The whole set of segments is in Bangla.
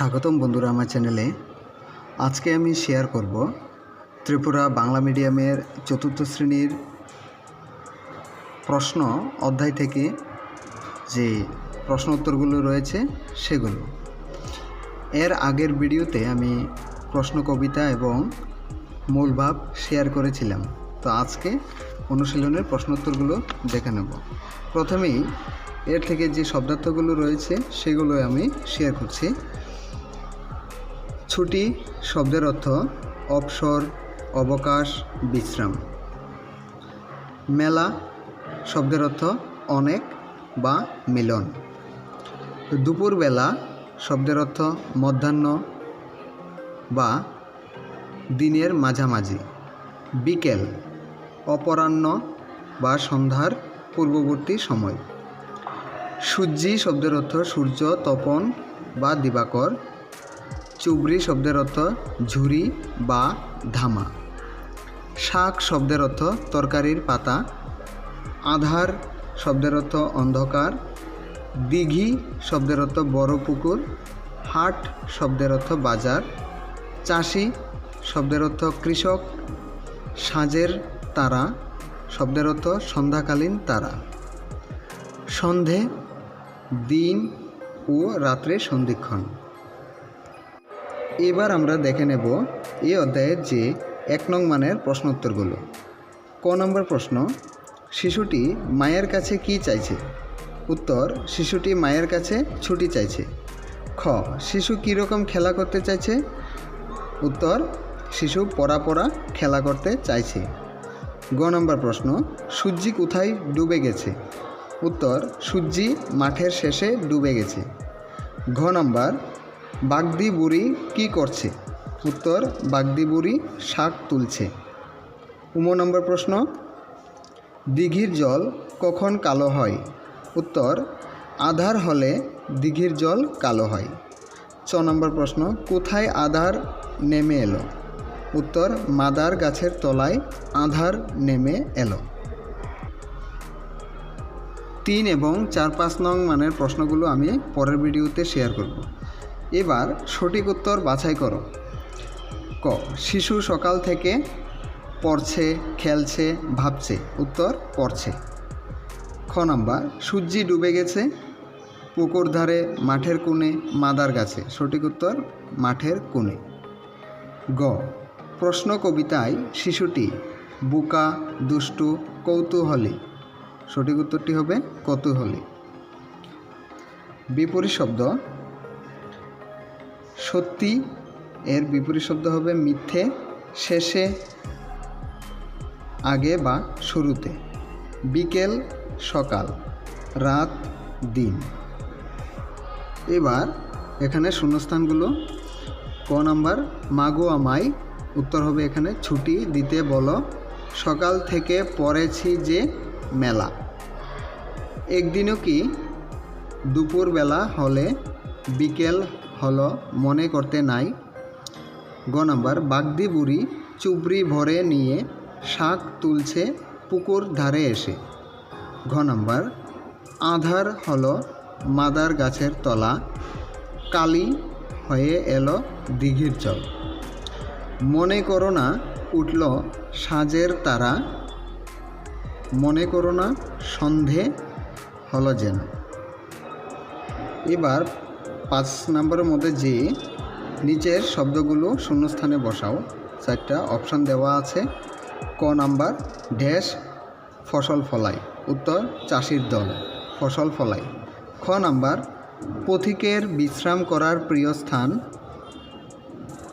স্বাগতম বন্ধুরা আমার চ্যানেলে। আজকে আমি শেয়ার করব ত্রিপুরা বাংলা মিডিয়ামের চতুর্থ শ্রেণির প্রশ্ন অধ্যায় থেকে যে প্রশ্ন উত্তরগুলো রয়েছে সেগুলো। এর আগের ভিডিওতে আমি প্রশ্ন, কবিতা এবং মূল ভাব শেয়ার করেছিলাম। তো আজকে অনুশীলনের প্রশ্ন উত্তরগুলো দেখে নেব। প্রথমেই এর থেকে যে শব্দার্থগুলো রয়েছে সেগুলো আমি শেয়ার করছি। ছুটি শব্দের অর্থ অবসর, অবকাশ, বিশ্রাম। মেলা শব্দের অর্থ অনেক বা মিলন। দুপুরবেলা শব্দের অর্থ মধ্যাহ্ন বা দিনের মাঝামাঝি। বিকেল অপরাহ্ন বা সন্ধ্যার পূর্ববর্তী সময়। সূর্যি শব্দের অর্থ সূর্য, তপন বা দিবাকর চুবড়ি শব্দের অর্থ ঝুরি বা ধামা। শাক শব্দের অর্থ তরকারির পাতা। আধার শব্দের অর্থ অন্ধকার। দিঘি শব্দের অর্থ বড় পুকুর। হাট শব্দের অর্থ বাজার। চাষি শব্দের অর্থ কৃষক। সাঁজের তারা শব্দের অর্থ সন্ধ্যাকালীন তারা। সন্ধে, দিন ও রাত্রে সন্ধিক্ষণ। এবার আমরা দেখে নেব এই অধ্যায়ের যে এক নং মানের প্রশ্ন উত্তরগুলো ক নম্বর প্রশ্ন, শিশুটি মায়ের কাছে কি চাইছে? উত্তর, শিশুটি মায়ের কাছে ছুটি চাইছে। খ, শিশু কীরকম খেলা করতে চাইছে? উত্তর, শিশু পড়া পড়া খেলা করতে চাইছে। গ নম্বর প্রশ্ন, সূর্যি কোথায় ডুবে গেছে? উত্তর, সূর্যি মাঠের শেষে ডুবে গেছে। ঘ নম্বর বাগদি বুড়ি কি করছে? উত্তর বাগদি বুড়ি শাক তুলছে। উম নম্বর প্রশ্ন, দিঘির জল কখন কালো হয়? উত্তর, আধার হলে দিঘির জল কালো হয়। ছ নম্বর প্রশ্ন, কোথায় আধার নেমে এলো? উত্তর, মাদার গাছের তলায় আধার নেমে এলো। তিন এবং চার পাঁচ নং মানের প্রশ্নগুলো আমি পরের ভিডিওতে শেয়ার করব। এবার সঠিক উত্তর বাছাই করো। ক, শিশু সকাল থেকে পড়ছে, খেলছে, ভাবছে। উত্তর, পড়ছে। খ নাম্বার, সূর্যি ডুবে গেছে, পুকুর ধারে, মাঠের কোণে, মাদার গাছে। সঠিক উত্তর, মাঠের কোণে। গ, প্রশ্ন কবিতায় শিশুটি বুকা, দুষ্টু, কৌতূহলী। সঠিক উত্তরটি হবে কৌতূহলী। বিপরীত শব্দ সত্যি, এর বিপরীত শব্দ হবে মিথ্যে, শেষে, আগে বা শুরুতে। বিকেল, সকাল, রাত, দিন। এবার এখানে শূন্যস্থানগুলো। ক নাম্বার, মাগো আমায়। উত্তর হবে এখানে, ছুটি, দিতে বলো। সকাল থেকে পড়েছি যে মেলা। একদিনও কি দুপুরবেলা হলে বিকেল হলো মনে করতে নাই। গ নম্বর, বাগদি বুড়ি চুবড়ি ভরে নিয়ে শাক তুলছে পুকুর ধারে এসে। ঘ নম্বর, আধার হলো মাদার গাছের তলা, কালি হয়ে এলো দিঘির জল। মনে করো না উঠল সাজের তারা, মনে করো না সন্ধে হলো যেন। এবার পাঁচ নম্বরের মধ্যে যে নিচের শব্দগুলো শূন্যস্থানে বসাও। চারটা অপশান দেওয়া আছে। ক নাম্বার, ড্যাশ, ফসল ফলাই। উত্তর, চাষির দল, ফসল ফলাই। খ নাম্বার, পথিকের বিশ্রাম করার প্রিয় স্থান।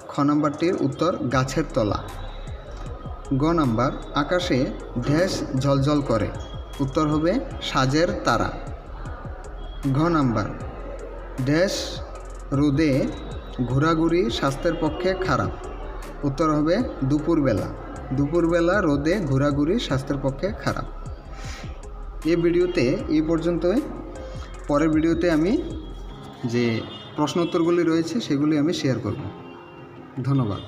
খ নাম্বারটির উত্তর, গাছের তলা। গ নাম্বার, আকাশে ড্যাশ ঝলঝল করে। উত্তর হবে, সাজের তারা। ঘ নাম্বার ড্যাশ রোদে, ঘোরাঘুরি স্বাস্থ্যের পক্ষে খারাপ। উত্তর হবে দুপুরবেলা। দুপুরবেলা, রোদে, ঘোরাঘুরি স্বাস্থ্যের পক্ষে খারাপ। এই ভিডিওতে এই পর্যন্তই। পরের ভিডিওতে আমি যে প্রশ্ন উত্তরগুলি রয়েছে, সেগুলি আমি শেয়ার করব। ধন্যবাদ।